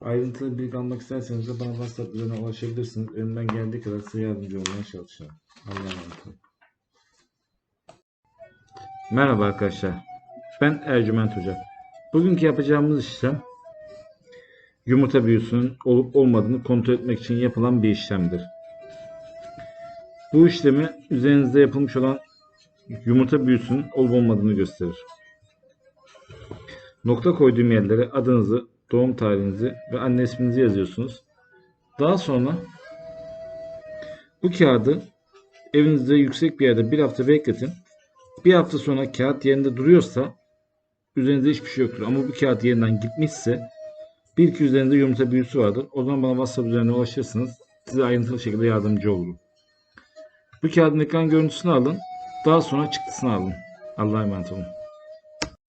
Ayrıntılı bilgi almak isterseniz de bana WhatsApp üzerinden ulaşabilirsiniz. Elimden geldiği kadar size yardımcı olmaya çalışacağım. Allah'a emanet olun. Merhaba arkadaşlar. Ben Ercüment Hoca. Bugünkü yapacağımız işlem yumurta büyüsünün olup olmadığını kontrol etmek için yapılan bir işlemdir. Bu işlemi üzerinizde yapılmış olan yumurta büyüsünün olup olmadığını gösterir. Nokta koyduğum yerlere adınızı, doğum tarihinizi ve anne isminizi yazıyorsunuz. Daha sonra bu kağıdı evinizde yüksek bir yerde bir hafta bekletin. Bir hafta sonra kağıt yerinde duruyorsa üzerinizde hiçbir şey yoktur. Ama bu kağıt yerinden gitmişse bir iki üzerinde yumurta büyüsü vardır. O zaman bana WhatsApp üzerinden ulaşırsınız. Size ayrıntılı şekilde yardımcı olurum. Bu kağıdın ekran görüntüsünü alın. Daha sonra çıktısını alın. Allah'a emanet olun.